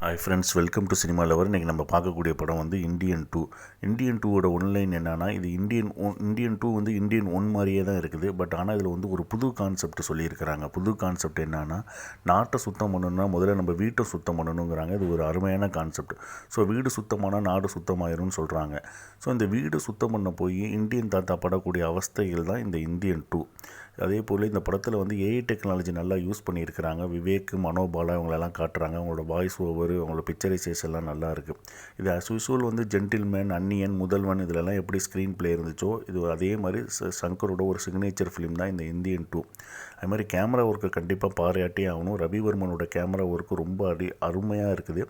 Hi friends welcome to cinema lover இன்றைக்கி நம்ம பார்க்கக்கூடிய படம் வந்து இந்தியன் டூ இந்தியன் டூவோட ஒன்லைன் என்னன்னா இது இந்தியன் ஒன் இந்தியன் டூ வந்து இந்தியன் ஒன் மாதிரியே தான் இருக்குது. பட் ஆனால் இதில் வந்து ஒரு புது கான்செப்ட் சொல்லியிருக்கிறாங்க. புது கான்செப்ட் என்னென்னா நாட்டை சுத்தம் பண்ணணும்னா முதல்ல நம்ம வீட்டை சுத்தம் பண்ணணுங்கிறாங்க. இது ஒரு அருமையான கான்செப்ட் ஸோ வீடு சுத்தமானால் நாடு சுத்தமாயிரும்னு சொல்கிறாங்க ஸோ இந்த வீடு சுத்தம் பண்ண போய் இந்தியன் தாத்தா படக்கூடிய அவஸ்தைகள் தான் இந்த இந்தியன் டூ அதே போல் இந்த படத்தில் வந்து ஏஐ டெக்னாலஜி நல்லா யூஸ் பண்ணியிருக்கிறாங்க. விவேக் மனோபாலா இவங்களெல்லாம் காட்டுறாங்க. அவங்களோட வாய்ஸ் ஓவர் அவங்களோட பிக்சரைசேஸ் எல்லாம் நல்லா இருக்குது இது அஸ் யூஸ்வல் வந்து ஜென்டில்மேன் அன்னியன் முதல்வன் இதிலெல்லாம் எப்படி ஸ்க்ரீன் ப்ளே இருந்துச்சோ இது அதே மாதிரி ச- சங்கரோட ஒரு சிக்னேச்சர் ஃபிலிம் தான் இந்த இந்தியன் டூ அது மாதிரி கேமரா ஒர்க்கை கண்டிப்பாக பாராட்டியே ஆகணும். ரவிவர்மனோட கேமரா ஒர்க்கு ரொம்ப அடி அருமையாக இருக்குது.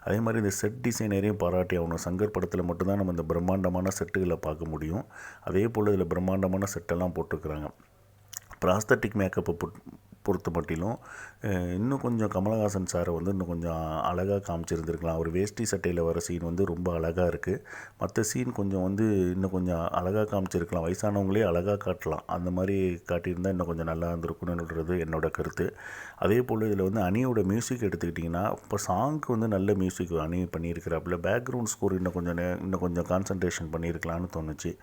அதே மாதிரி இந்த செட் டிசைனரையும் பாராட்டி ஆகணும். சங்கர் படத்தில் மட்டும்தான் நம்ம இந்த பிரம்மாண்டமான செட்டுகளை பார்க்க முடியும். அதே போல் இதில் பிரம்மாண்டமான செட்டெல்லாம் போட்டிருக்கிறாங்க. ப்ராஸ்தட்டிக் மேக்கப்பை பொறுத்த மட்டிலும் இன்னும் கொஞ்சம் கமலஹாசன் சாரை வந்து இன்னும் கொஞ்சம் அழகாக காமிச்சிருந்துருக்கலாம். அவர் வேஷ்டி சட்டையில் வர சீன் வந்து ரொம்ப அழகாக இருக்குது மற்ற சீன் கொஞ்சம் வந்து இன்னும் கொஞ்சம் அழகாக காமிச்சிருக்கலாம். வயசானவங்களே அழகாக காட்டலாம். அந்த மாதிரி காட்டியிருந்தால் இன்னும் கொஞ்சம் நல்லா இருந்திருக்குன்னுன்றது என்னோட கருத்து. அதே போல் இதில் வந்து அணியோட மியூசிக் எடுத்துக்கிட்டிங்கன்னா இப்போ சாங்க்கு வந்து நல்ல மியூசிக் அணி பண்ணியிருக்கிறாப்புல. பேக்ரவுண்ட் ஸ்கோர் இன்னும் கொஞ்சம் நே- இன்னும் கொஞ்சம் கான்சன்ட்ரேஷன் பண்ணியிருக்கலாம்னு தோணுச்சு.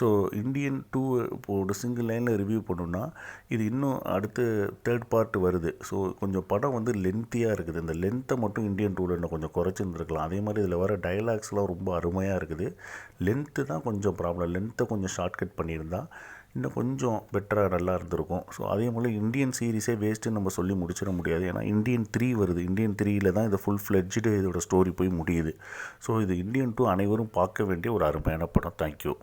ஸோ இந்தியன் டூ இப்போ ஒரு சிங்கிள் லைனில் ரிவ்யூ பண்ணணும்னா இது இன்னும் அடுத்து தேர்ட் பார்ட் வருது. ஸோ கொஞ்சம் படம் வந்து லென்த்தியாக இருக்குது. இந்த லென்த்தை மட்டும் இந்தியன் டூவில் இன்னும் கொஞ்சம் குறைச்சிருந்துருக்கலாம். அதே மாதிரி இதில் வர டைலாக்ஸ்லாம் ரொம்ப அருமையாக இருக்குது. லென்த்து தான் கொஞ்சம் ப்ராப்ளம் லென்த்தை கொஞ்சம் ஷார்ட்கட் பண்ணியிருந்தா இன்னும் கொஞ்சம் பெட்டராக நல்லா இருந்திருக்கும். ஸோ அதே போல் இந்தியன் சீரிஸே வேஸ்ட்டுன்னு நம்ம சொல்லி முடிச்சிட முடியாது. ஏன்னா இந்தியன் த்ரீ வருது. இந்தியன் த்ரீயில் தான் இது ஃபுல் ஃப்ளெட்ஜ்டு இதோட ஸ்டோரி போய் முடியுது. ஸோ இது இந்தியன் டூ அனைவரும் பார்க்க வேண்டிய ஒரு அருமையான படம். தேங்க்யூ